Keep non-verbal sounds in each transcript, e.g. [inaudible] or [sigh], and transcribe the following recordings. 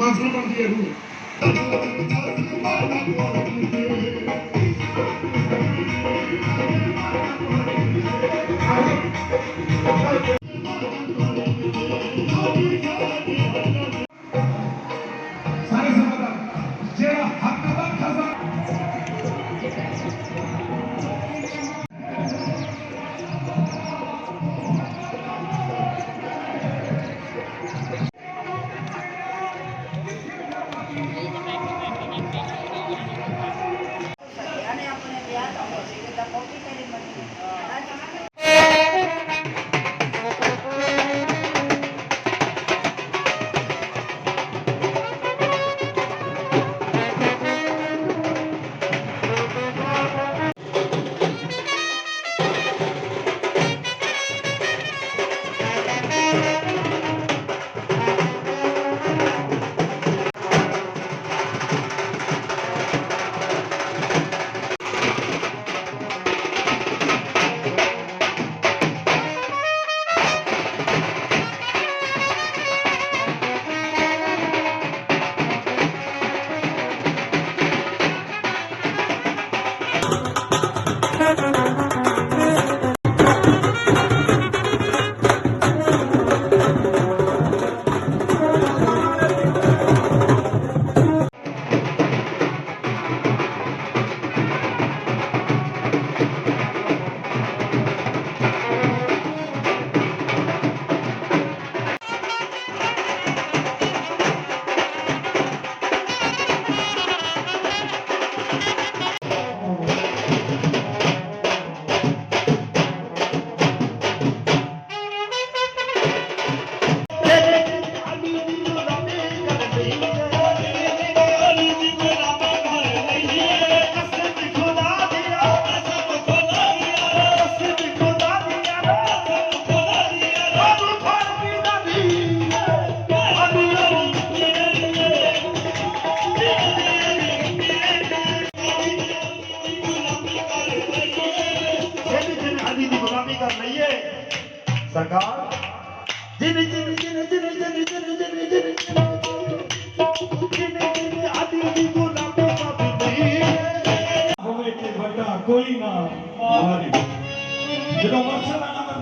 Mas não havia rua.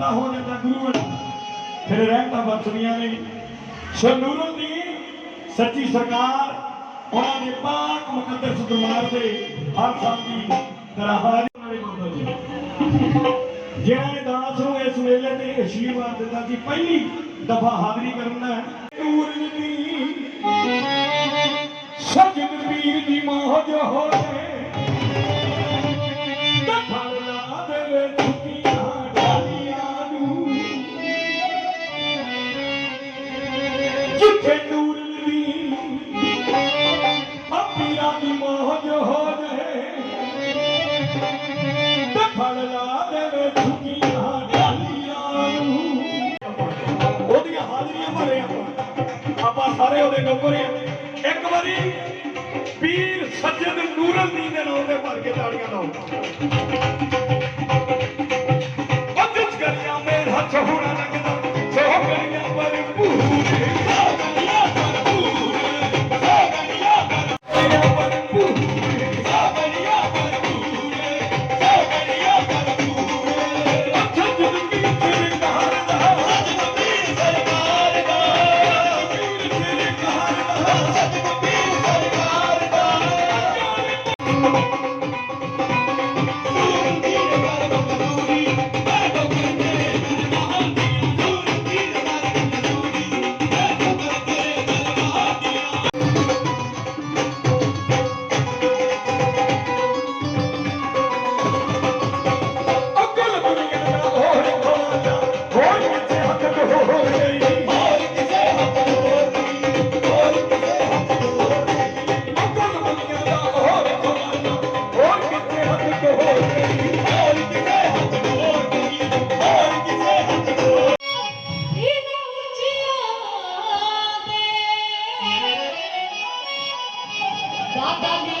ਮਰਸਲਾ ਹੋ ਜਾਂਦਾ ਗੁਰੂ ਫਿਰ ਰਹਿਮਤਾਂ ਬਰਸਦੀਆਂ ਨੇ। ਸੋ ਨੂਰੁੱਦੀਨ ਸੱਚੀ ਸਰਕਾਰ, ਉਹਨਾਂ ਦੇ ਪਾਕ ਮੁਕੱਦਸ ਦਰਬਾਰ ਦੇ ਹਰ ਸਾਲ ਦੀ ਤਰ੍ਹਾਂ ਹਾਜ਼ਰ ਵਾਲੇ ਜੀ। ਜਿਹੜਾ ਨੇ ਦਾਸ ਨੂੰ ਇਸ ਮੇਲੇ ਤੇ ਅਸ਼ੀਰਵਾਦ ਦਿੱਤਾ ਸੀ ਪਹਿਲੀ ਦਫਾ ਹਾਜ਼ਰੀ ਕਰਨਾ ਹੈ। ਨੂਰੁੱਦੀਨ ਸਜਣ ਪੀਰ ਦੀ ਮੋਹਜ ਹੋਵੇ ਦਫਲਾ ਆਪਾਂ ਸਾਰੇ ਇੱਕ ਵਾਰੀ ਪੀਰ ਸੱਜਦ ਨੂਰੁੱਦੀਨ ਦੇ ਨਾਮ ਤੇ ਭਰ ਕੇ ਤਾੜੀਆਂ ਲਾਓ। ਬੱਦਲ ਕਰਿਆ ਮੇਰਾ ਹੱਥ Adani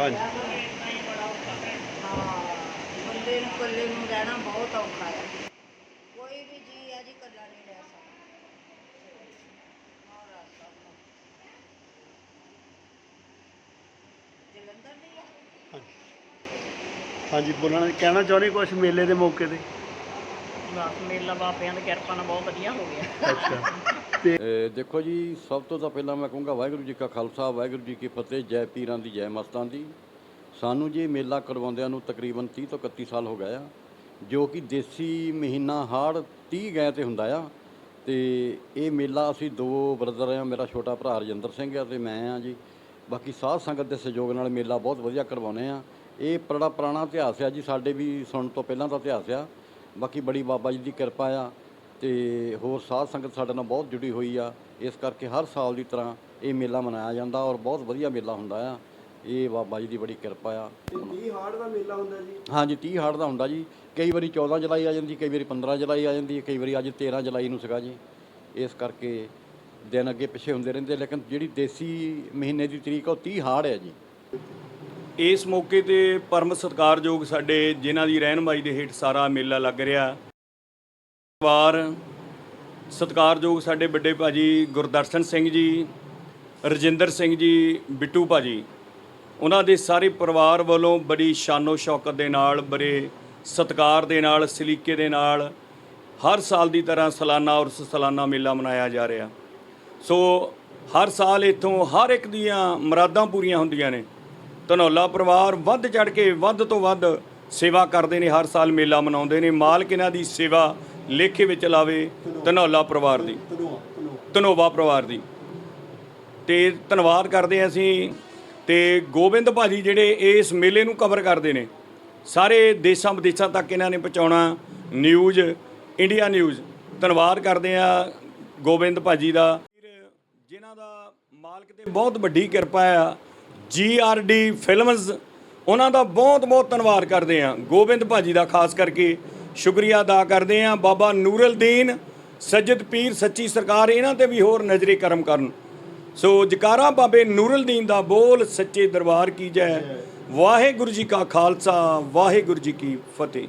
ਹਾਂਜੀ। ਹਾਂ ਬੰਦੇ ਨੂੰ ਇਕੱਲੇ ਨੂੰ ਰਹਿਣਾ ਬਹੁਤ ਔਖਾ ਹੈ ਕੋਈ ਵੀ ਜੀ ਹੈ ਜੀ ਇਕੱਲਾ ਨਹੀਂ ਰਹਿ ਸਕਦਾ। ਮਹਾਰਾਜ ਸਾਹਿਬ ਨੂੰ। ਜਲੰਧਰ ਦੀ ਹੈ ਹਾਂਜੀ। ਬੋਲਣਾ ਕਹਿਣਾ ਚਾਹੁੰਦੇ ਕੁਝ ਮੇਲੇ ਦੇ ਮੌਕੇ ਤੇ? ਬਸ ਮੇਲਾ ਬਾਬਿਆਂ ਦੀ ਕਿਰਪਾ ਨਾਲ ਬਹੁਤ ਵਧੀਆ ਹੋ ਗਿਆ। ਅੱਛਾ। [laughs] ਇਹ ਦੇਖੋ ਜੀ ਸਭ ਤੋਂ ਤਾਂ ਪਹਿਲਾਂ ਮੈਂ ਕਹੂੰਗਾ ਵਾਹਿਗੁਰੂ ਜੀ ਕਾ ਖਾਲਸਾ ਵਾਹਿਗੁਰੂ ਜੀ ਕੀ ਫਤਿਹ ਜੈ ਪੀਰਾਂ ਦੀ ਜੈ ਮਸਤਾਂ ਦੀ। ਸਾਨੂੰ ਜੀ ਮੇਲਾ ਕਰਵਾਉਂਦਿਆਂ ਨੂੰ ਤਕਰੀਬਨ 30 ਤੋਂ 31 ਸਾਲ ਹੋ ਗਏ ਆ ਜੋ ਕਿ ਦੇਸੀ ਮਹੀਨਾ ਹਾੜ 30 ਗਏ ਤੇ ਹੁੰਦਾ ਆ ਤੇ ਇਹ ਮੇਲਾ ਅਸੀਂ ਦੋ ਬ੍ਰਦਰ ਆ ਮੇਰਾ ਛੋਟਾ ਭਰਾ ਰਜਿੰਦਰ ਸਿੰਘ ਆ ਤੇ ਮੈਂ ਆ ਜੀ। ਬਾਕੀ ਸਾਧ ਸੰਗਤ ਦੇ ਸਹਿਯੋਗ ਨਾਲ ਮੇਲਾ ਬਹੁਤ ਵਧੀਆ ਕਰਵਾਉਂਦੇ ਆ। ਇਹ ਬੜਾ ਪੁਰਾਣਾ ਇਤਿਹਾਸ ਆ ਜੀ ਸਾਡੇ ਵੀ ਸੁਣਨ ਤੋਂ ਪਹਿਲਾਂ ਦਾ ਇਤਿਹਾਸ ਆ। ਬਾਕੀ ਬੜੀ ਬਾਬਾ ਜੀ ਦੀ ਕਿਰਪਾ ਆ ਤੇ ਹੋਰ ਸਾਧ ਸੰਗਤ ਸਾਡੇ ਨਾਲ ਬਹੁਤ ਜੁੜੀ ਹੋਈ ਆ। ਇਸ ਕਰਕੇ ਹਰ ਸਾਲ ਦੀ ਤਰ੍ਹਾਂ ਇਹ ਮੇਲਾ ਮਨਾਇਆ ਜਾਂਦਾ ਔਰ ਬਹੁਤ ਵਧੀਆ ਮੇਲਾ ਹੁੰਦਾ ਆ। ਇਹ ਬਾਬਾ ਜੀ ਦੀ ਬੜੀ ਕਿਰਪਾ ਆ। 30 ਹਾੜ ਦਾ ਮੇਲਾ ਹੁੰਦਾ ਜੀ? ਹਾਂਜੀ 30 ਹਾੜ ਦਾ ਹੁੰਦਾ ਜੀ। ਕਈ ਵਾਰੀ 14 ਜੁਲਾਈ ਆ ਜਾਂਦੀ ਕਈ ਵਾਰੀ 15 ਜੁਲਾਈ ਆ ਜਾਂਦੀ ਕਈ ਵਾਰੀ ਅੱਜ 13 ਜੁਲਾਈ ਨੂੰ ਸੀਗਾ ਜੀ। ਇਸ ਕਰਕੇ ਦਿਨ ਅੱਗੇ ਪਿੱਛੇ ਹੁੰਦੇ ਰਹਿੰਦੇ ਲੇਕਿਨ ਜਿਹੜੀ ਦੇਸੀ ਮਹੀਨੇ ਦੀ ਤਰੀਕ ਆ ਉਹ 30 ਹਾੜ ਹੈ ਜੀ। ਇਸ ਮੌਕੇ ਤੇ ਪਰਮ ਸਤਿਕਾਰਯੋਗ ਸਾਡੇ ਜਿਨ੍ਹਾਂ ਦੀ ਰਹਿਨਮਾਈ ਦੇ ਹੇਠ ਸਾਰਾ ਮੇਲਾ ਲੱਗ ਰਿਹਾ। ਵਾਰ ਸਤਿਕਾਰਯੋਗ ਸਾਡੇ ਵੱਡੇ ਭਾਜੀ ਗੁਰਦਰਸ਼ਨ ਸਿੰਘ ਜੀ, ਰਜਿੰਦਰ ਸਿੰਘ ਜੀ, ਬਿੱਟੂ ਭਾਜੀ, ਉਹਨਾਂ ਦੇ ਸਾਰੇ ਪਰਿਵਾਰ ਵੱਲੋਂ ਬੜੀ ਸ਼ਾਨੋ ਸ਼ੌਕਤ ਦੇ ਨਾਲ, ਬੜੇ ਸਤਿਕਾਰ ਦੇ ਨਾਲ, ਸਲੀਕੇ ਦੇ ਨਾਲ ਹਰ ਸਾਲ ਦੀ ਤਰ੍ਹਾਂ ਸਾਲਾਨਾ ਔਰ ਸਾਲਾਨਾ ਮੇਲਾ ਮਨਾਇਆ ਜਾ ਰਿਹਾ। ਸੋ ਹਰ ਸਾਲ ਇੱਥੋਂ ਹਰ ਇੱਕ ਦੀਆਂ ਮੁਰਾਦਾਂ ਪੂਰੀਆਂ ਹੁੰਦੀਆਂ ਨੇ। ਧਨੌਲਾ ਪਰਿਵਾਰ ਵੱਧ ਚੜ ਕੇ ਵੱਧ ਤੋਂ ਵੱਧ ਸੇਵਾ ਕਰਦੇ ਨੇ, ਹਰ ਸਾਲ ਮੇਲਾ ਮਨਾਉਂਦੇ ਨੇ। ਮਾਲਕ ਇਹਨਾਂ ਦੀ ਸੇਵਾ ਲੇਖੇ ਵਿੱਚ ਲਾਵੇ ਧਨੌਲਾ ਪਰਿਵਾਰ ਦੀ। ਧਨੋਵਾ ਪਰਿਵਾਰ ਦੀ। ਤੇ ਧੰਨਵਾਦ ਕਰਦੇ ਹਾਂ ਅਸੀਂ ਤੇ ਗੋਬਿੰਦ ਭਾਜੀ ਜਿਹੜੇ ਇਸ ਮੇਲੇ ਨੂੰ ਕਵਰ ਕਰਦੇ ਨੇ। ਸਾਰੇ ਦੇਸ਼ਾਂ ਵਿਦੇਸ਼ਾਂ ਤੱਕ ਇਹਨਾਂ ਨੇ ਪਹੁੰਚਾਉਣਾ ਨਿਊਜ਼ ਇੰਡੀਆ ਨਿਊਜ਼ ਧੰਨਵਾਦ ਕਰਦੇ ਆ ਗੋਬਿੰਦ ਭਾਜੀ ਦਾ। ਜਿਨ੍ਹਾਂ ਦਾ ਮਾਲਕ ਤੇ ਬਹੁਤ ਵੱਡੀ ਕਿਰਪਾ ਆ ਜੀਆਰਡੀ ਫਿਲਮਸ ਉਹਨਾਂ ਦਾ ਬਹੁਤ ਬਹੁਤ ਧੰਨਵਾਦ ਕਰਦੇ ਆ ਗੋਬਿੰਦ ਭਾਜੀ ਦਾ ਖਾਸ ਕਰਕੇ ਸ਼ੁਕਰੀਆ ਅਦਾ ਕਰਦੇ ਆ ਬਾਬਾ ਨੂਰਲਦੀਨ ਸੱਜਦ ਪੀਰ ਸੱਚੀ ਸਰਕਾਰ ਇਹਨਾਂ ਤੇ ਵੀ ਹੋਰ ਨਜ਼ਰੇ ਕਰਮ ਕਰਨ। ਸੋ ਜਕਾਰਾ ਬਾਬੇ ਨੂਰਲਦੀਨ ਦਾ ਬੋਲ ਸੱਚੇ ਦਰਬਾਰ ਕੀ ਜੈ। ਵਾਹਿਗੁਰੂ ਜੀ ਕਾ ਖਾਲਸਾ ਵਾਹਿਗੁਰੂ ਜੀ ਕੀ ਫਤਿਹ।